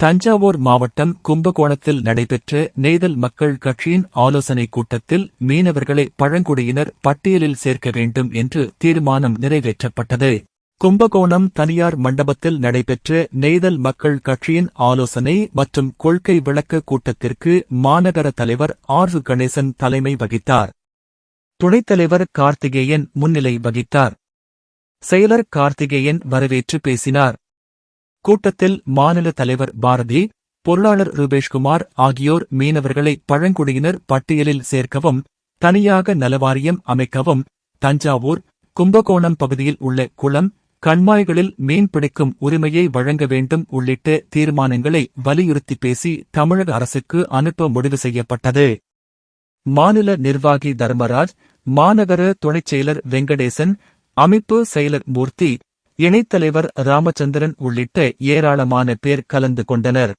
தஞ்சாவூர் மாவட்டம் கும்பகோணத்தில் நடைபெற்ற நெய்தல் மக்கள் கட்சியின் ஆலோசனைக் கூட்டத்தில் மீனவர்களை பழங்குடியினர் பட்டியலில் சேர்க்க வேண்டும் என்று தீர்மானம் நிறைவேற்றப்பட்டது. கும்பகோணம் தனியார் மண்டபத்தில் நடைபெற்ற நெய்தல் மக்கள் கட்சியின் ஆலோசனை மற்றும் கொள்கை விளக்க கூட்டத்திற்கு மாநகர தலைவர் ஆர். கணேசன் தலைமை வகித்தார். துணைத் தலைவர் கார்த்திகேயன் முன்னிலை வகித்தார். செயலர் கார்த்திகேயன் வரவேற்று பேசினார். கூட்டத்தில் மாநில தலைவர் பாரதி பொருளாளர் ரூபேஷ்குமார் ஆகியோர் மீனவர்களை பழங்குடியினர் பட்டியலில் சேர்க்கவும் தனியாக நலவாரியம் அமைக்கவும் தஞ்சாவூர் கும்பகோணம் பகுதியில் உள்ள குளம் கண்மாய்களில் மீன் பிடிக்கும் உரிமையை வழங்க வேண்டும் உள்ளிட்ட தீர்மானங்களை வலியுறுத்தி பேசி தமிழக அரசுக்கு அனுப்ப முடிவு செய்யப்பட்டது. மாநில நிர்வாகி தர்மராஜ் மாநகர துணைச் செயலர் வெங்கடேசன் அமைப்பு செயலர் மூர்த்தி இணைத்தலைவர் ராமச்சந்திரன் உள்ளிட்ட ஏராளமான பேர் கலந்து கொண்டனர்.